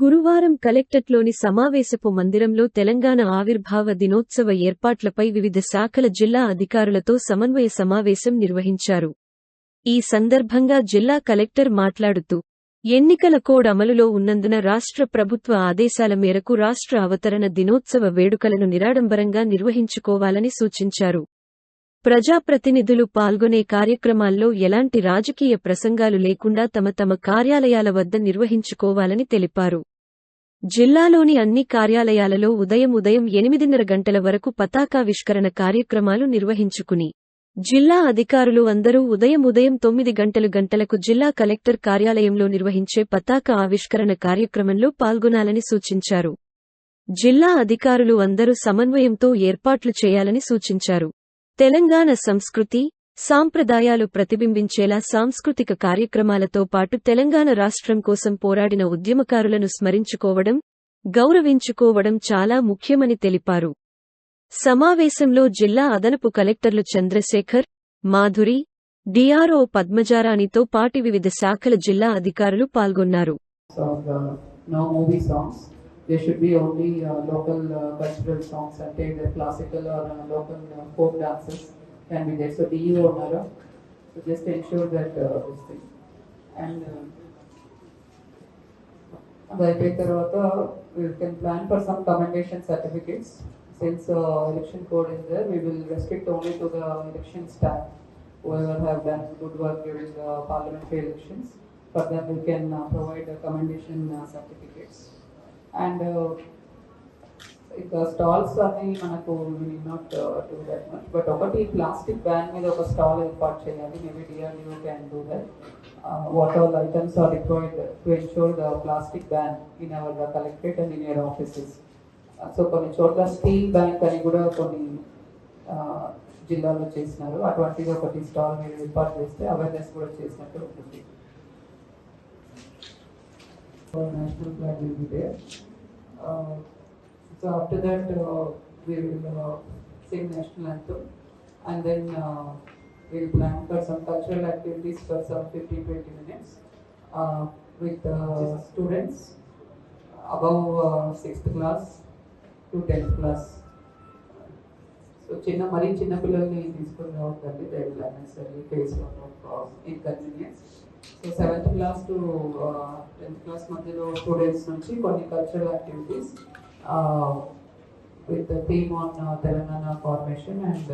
గురువారం కలెక్టరేట్లోని సమావేశపు మందిరంలో తెలంగాణ ఆవిర్భావ దినోత్సవ ఏర్పాట్లపై వివిధ శాఖల జిల్లా అధికారులతో సమన్వయ సమావేశం నిర్వహించారు. ఈ సందర్భంగా జిల్లా కలెక్టర్ మాట్లాడుతూ ఎన్నికల కోడ్ అమలులో ఉన్నందున రాష్ట్ర ప్రభుత్వ ఆదేశాల మేరకు రాష్ట్ర అవతరణ దినోత్సవ వేడుకలను నిరాడంబరంగా నిర్వహించుకోవాలని సూచించారు. ప్రజాప్రతినిధులు పాల్గొనే కార్యక్రమాల్లో ఎలాంటి రాజకీయ ప్రసంగాలు లేకుండా తమ తమ కార్యాలయాల వద్ద నిర్వహించుకోవాలని తెలిపారు. జిల్లాలోని అన్ని కార్యాలయాలలో ఉదయం ఉదయం ఎనిమిదిన్నర గంటల వరకు పతాకావిష్కరణ కార్యక్రమాలు నిర్వహించుకుని జిల్లా అధికారులు అందరూ ఉదయం ఉదయం తొమ్మిది గంటలు గంటలకు జిల్లా కలెక్టర్ కార్యాలయంలో నిర్వహించే పతాక ఆవిష్కరణ కార్యక్రమంలో పాల్గొనాలని సూచించారు. జిల్లా అధికారులు అందరూ సమన్వయంతో ఏర్పాట్లు చేయాలని సూచించారు. తెలంగాణ సంస్కృతి సాంప్రదాయాలు ప్రతిబింబించేలా సాంస్కృతిక కార్యక్రమాలతో పాటు తెలంగాణ రాష్ట్రం కోసం పోరాడిన ఉద్యమకారులను స్మరించుకోవడం గౌరవించుకోవడం చాలా ముఖ్యమని తెలిపారు. సమావేశంలో జిల్లా అదనపు కలెక్టర్లు చంద్రశేఖర్ మాధురి డిఆర్ఓ పద్మజారాణితో పాటి వివిధ శాఖల జిల్లా అధికారులు పాల్గొన్నారు. there should be only uh, local uh, cultural songs and take the classical or uh, local uh, folk dances can be there. So DU or NARA, so just ensure that uh, this thing. And uh, by Tarvata, we can plan for some commendation certificates. Since election code is there, we will restrict only to the election staff whoever have done good work during the parliamentary elections. For that, we can provide the commendation certificates. And ఇక stalls అన్ని మనకు not do that much but ఒకటి plastic ban మీద ఒక stall ఏర్పాటు చేయాలి. Maybe DRDO can do that what all items are required to ensure the plastic ban in our collectorate and in your offices so కొన్ని చోట్ల steel bank అని కూడా కొన్ని uh, జిల్లాలో చేసినారు. అటువంటిది ఒకటి స్టాల్ మీరు ఏర్పాటు చేస్తే అవేర్నెస్ కూడా చేసినట్టు ఉంటుంది. National flag will be there So after that, uh, we will uh, sing national anthem and then uh, we'll plan for some cultural activities for some 15-20 minutes uh, with uh, students above uh, sixth class to tenth class. So చిన్న మరీ చిన్న పిల్లల్ని తీసుకుని రావద్దండి they will unnecessary face of inconvenience So seventh class to tenth class మధ్యలో students నుంచి కొన్ని cultural activities with theme on Telangana formation and